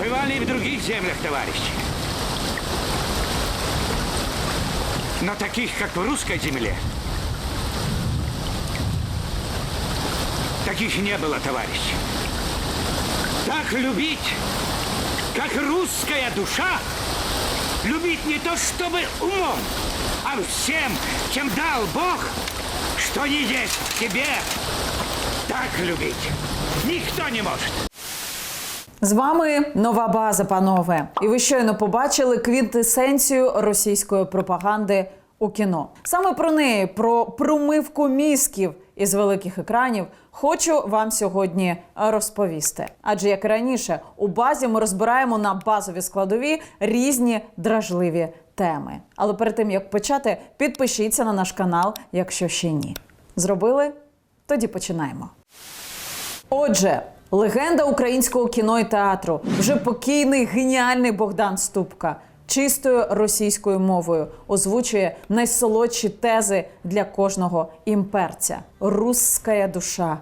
Бывали и в других землях, товарищи. Но таких, как в русской земле, таких не было, товарищи. Так любить, как русская душа, любить не то чтобы умом, а всем, чем дал Бог, что не есть тебе, так любить никто не может. З вами нова база, панове. І ви щойно побачили квінтесенцію російської пропаганди у кіно. Саме про неї, про промивку мізків із великих екранів, хочу вам сьогодні розповісти. Адже як і раніше, у базі ми розбираємо на базові складові різні дражливі теми. Але перед тим як почати, підпишіться на наш канал, якщо ще ні. Зробили? Тоді починаємо. Отже, легенда українського кіно і театру, вже покійний геніальний Богдан Ступка, чистою російською мовою озвучує найсолодші тези для кожного імперця: Русская душа,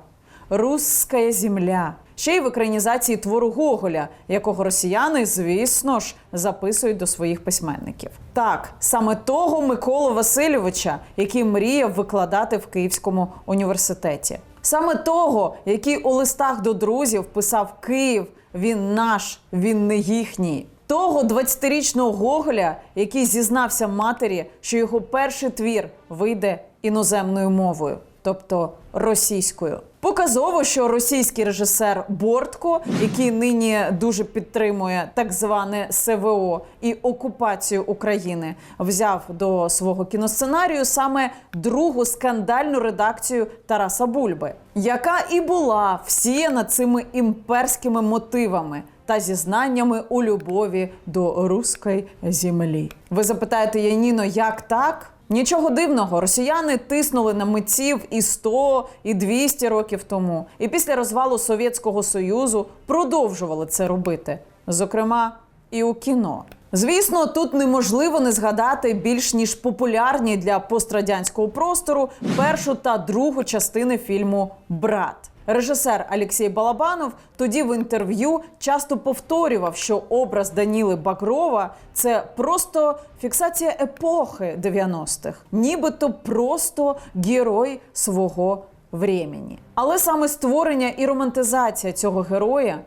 русская земля. Ще й в екранізації твору Гоголя, якого росіяни, звісно ж, записують до своїх письменників. Так, саме того Миколу Васильовича, який мріяв викладати в Київському університеті. Саме того, який у листах до друзів писав Київ, він наш, він не їхній. Того 20-річного Гоголя, який зізнався матері, що його перший твір вийде іноземною мовою, тобто російською. Показово, що російський режисер Бортко, який нині дуже підтримує так зване СВО і окупацію України, взяв до свого кіносценарію саме другу скандальну редакцію Тараса Бульби, яка і була всіяна цими імперськими мотивами та зізнаннями у любові до руської землі. Ви запитаєте Яніно, як так? Нічого дивного, росіяни тиснули на митців і 100, і 200 років тому, і після розвалу Совєтського Союзу продовжували це робити, зокрема і у кіно. Звісно, тут неможливо не згадати більш ніж популярні для пострадянського простору першу та другу частини фільму Брат. Режисер Алексій Балабанов тоді в інтерв'ю часто повторював, що образ Даніли Багрова це просто фіксація епохи 90-х, нібито просто герой свого времени. Але саме створення і романтизація цього героя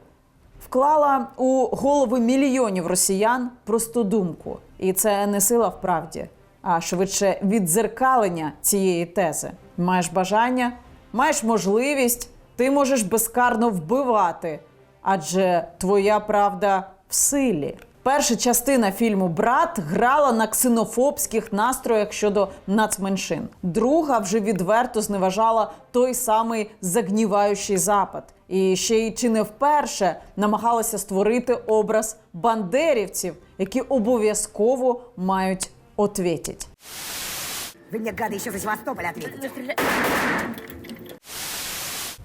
вклала у голови мільйонів росіян просту думку, і це не сила в правді, а швидше віддзеркалення цієї тези. Маєш бажання, маєш можливість, ти можеш безкарно вбивати, адже твоя правда в силі. Перша частина фільму Брат грала на ксенофобських настроях щодо нацменшин. Друга вже відверто зневажала той самий загніваючий запад. І ще й чи не вперше намагалася створити образ бандерівців, які обов'язково мають ответить. Вы мне, гады, еще за Севастополь ответите.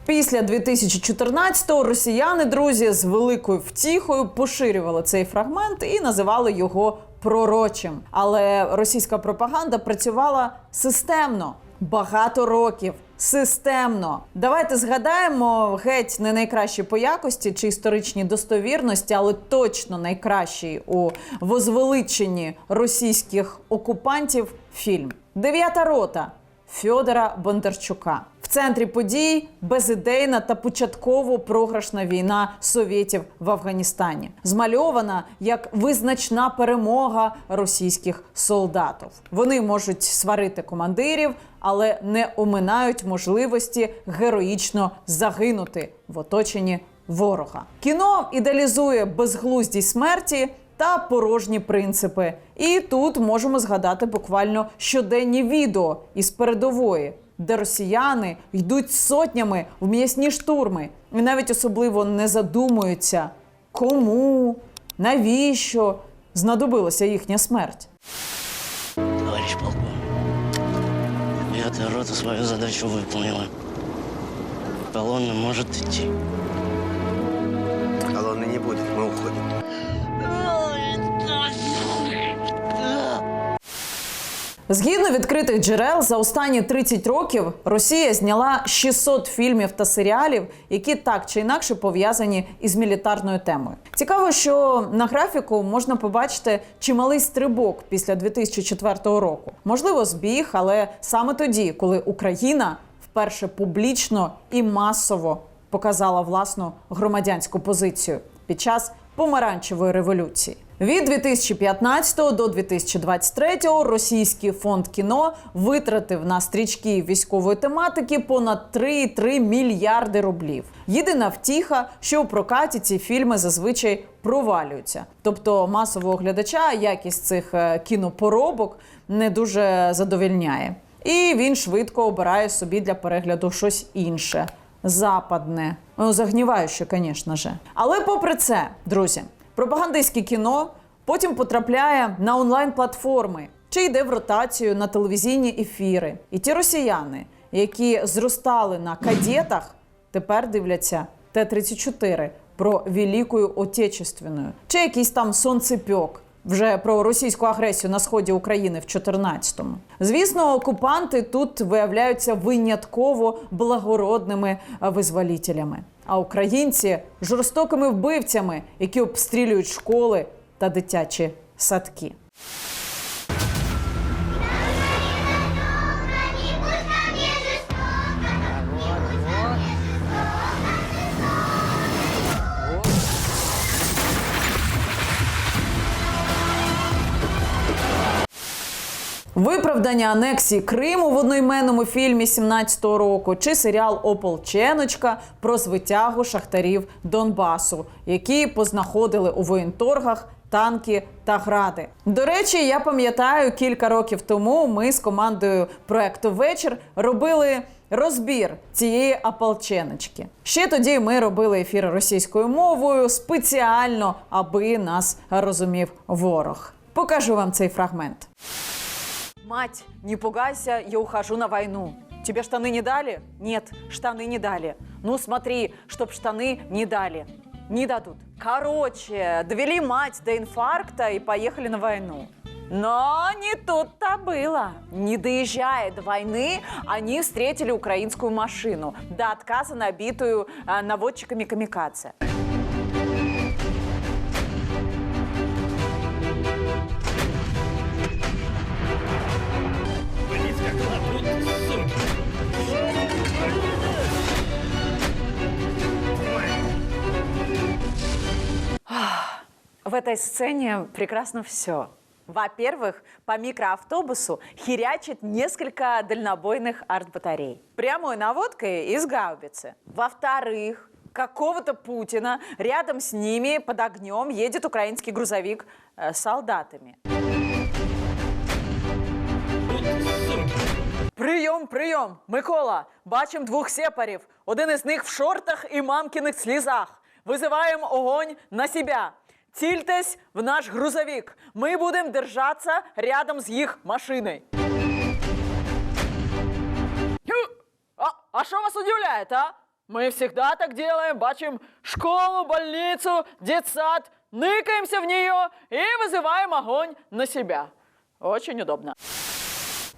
Після 2014-го росіяни, друзі, з великою втіхою поширювали цей фрагмент і називали його пророчим. Але російська пропаганда працювала системно багато років. Системно. Давайте згадаємо геть не найкращі по якості чи історичній достовірності, але точно найкращий у возвеличенні російських окупантів фільм Дев'ята рота Фьодора Бондарчука. В центрі подій безідейна та початково програшна війна совєтів в Афганістані, змальована як визначна перемога російських солдатів. Вони можуть сварити командирів, але не оминають можливості героїчно загинути в оточенні ворога. Кіно ідеалізує безглуздість смерті та порожні принципи. І тут можемо згадати буквально щоденні відео із передової, де росіяни йдуть сотнями в м'ясні штурми і навіть особливо не задумуються, кому, навіщо знадобилася їхня смерть. Товарищ полковник, девятая рота свою задачу выполнила. Полон не може Колонны Згідно відкритих джерел, за останні 30 років Росія зняла 600 фільмів та серіалів, які так чи інакше пов'язані із мілітарною темою. Цікаво, що на графіку можна побачити чималий стрибок після 2004 року. Можливо, збіг, але саме тоді, коли Україна вперше публічно і масово показала власну громадянську позицію під час помаранчевої революції. Від 2015 до 2023 російський фонд кіно витратив на стрічки військової тематики понад 3,3 мільярди рублів. Єдина втіха, що у прокаті ці фільми зазвичай провалюються. Тобто масового глядача якість цих е, кінопоробок не дуже задовільняє. І він швидко обирає собі для перегляду щось інше западне. Ну, загніваюче, звісно же. Але попри це, друзі, пропагандистське кіно потім потрапляє на онлайн-платформи чи йде в ротацію на телевізійні ефіри. І ті росіяни, які зростали на кадетах, тепер дивляться Т-34 про Великою Отечественною, чи якийсь там сонцепьок. Вже про російську агресію на сході України в 14-му. Звісно, окупанти тут виявляються винятково благородними визволітелями, а українці жорстокими вбивцями, які обстрілюють школи та дитячі садки. Виправдання анексії Криму в одноіменному фільмі 17-го року чи серіал Ополченочка про звитягу шахтарів Донбасу, які познаходили у воєнторгах танки та гради. До речі, я пам'ятаю, кілька років тому ми з командою проекту Вечір робили розбір цієї ополченочки. Ще тоді ми робили ефір російською мовою спеціально, аби нас розумів ворог. Покажу вам цей фрагмент. Мать, не пугайся, я ухожу на войну. Тебе штаны не дали? Нет, штаны не дали. Ну смотри, чтоб штаны не дали. Не дадут. Короче, довели мать до инфаркта и поехали на войну. Но не тут-то было. Не доезжая до войны, они встретили украинскую машину, до отказа набитую а, наводчиками камикадзе. этой сцене прекрасно все. Во-первых, по микроавтобусу херячит несколько дальнобойных артбатарей. Прямой наводкой из гаубицы. Во-вторых, какого-то Путина рядом с ними под огнем едет украинский грузовик э, с солдатами. Прийом, прийом! Микола, бачим двох сепарів. Один із них в шортах і мамкиних слізах. Визиваємо огонь на себя. Цільтесь в наш грузовик. Ми будемо держатися рядом з їх машиною. Хю! А, а що вас удивляет, а? Мы всегда так делаем, бачим школу, больницу, детсад, ныкаемся в нее и вызываем огонь на себя. Очень удобно.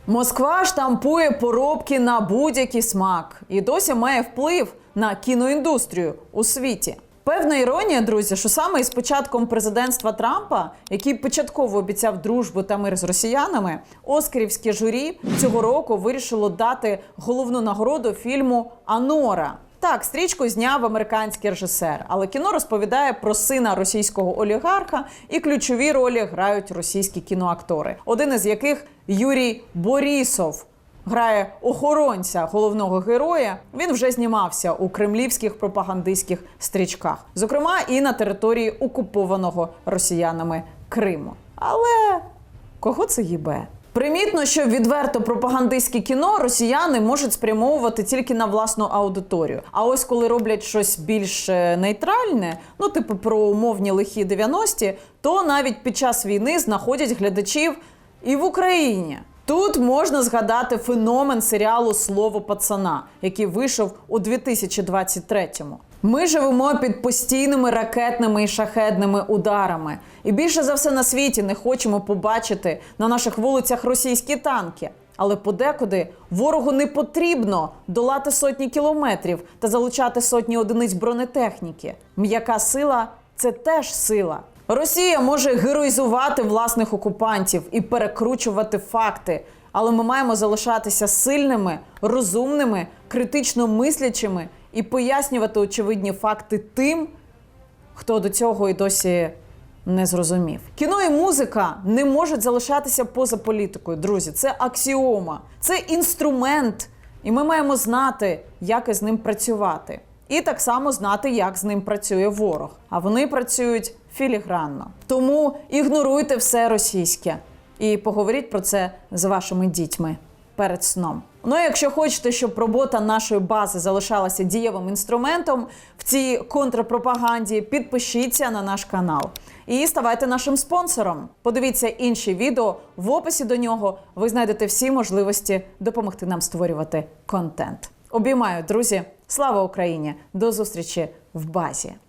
Москва штампує поробки на будь-який смак і досі має вплив на кіноіндустрію у світі. Певна іронія, друзі, що саме із початком президентства Трампа, який початково обіцяв дружбу та мир з росіянами, Оскарівське журі цього року вирішило дати головну нагороду фільму Анора. Так, стрічку зняв американський режисер, але кіно розповідає про сина російського олігарха, і ключові ролі грають російські кіноактори, один із яких Юрій Борісов. Грає охоронця головного героя. Він вже знімався у кремлівських пропагандистських стрічках, зокрема і на території окупованого росіянами Криму. Але кого це їбе? Примітно, що відверто пропагандистське кіно росіяни можуть спрямовувати тільки на власну аудиторію. А ось коли роблять щось більш е, нейтральне, ну типу про умовні лихі 90-ті, то навіть під час війни знаходять глядачів і в Україні. Тут можна згадати феномен серіалу Слово пацана, який вийшов у 2023-му. Ми живемо під постійними ракетними і шахедними ударами, і більше за все на світі не хочемо побачити на наших вулицях російські танки. Але подекуди ворогу не потрібно долати сотні кілометрів та залучати сотні одиниць бронетехніки. М'яка сила це теж сила. Росія може героїзувати власних окупантів і перекручувати факти, але ми маємо залишатися сильними, розумними, критично мислячими і пояснювати очевидні факти тим, хто до цього і досі не зрозумів. Кіно і музика не можуть залишатися поза політикою, друзі. Це аксіома, це інструмент, і ми маємо знати, як із ним працювати. І так само знати, як з ним працює ворог. А вони працюють філігранно. Тому ігноруйте все російське і поговоріть про це з вашими дітьми перед сном. Ну, якщо хочете, щоб робота нашої бази залишалася дієвим інструментом в цій контрпропаганді, підпишіться на наш канал і ставайте нашим спонсором. Подивіться інші відео в описі до нього. Ви знайдете всі можливості допомогти нам створювати контент. Обіймаю, друзі! Слава Україні! До зустрічі в базі!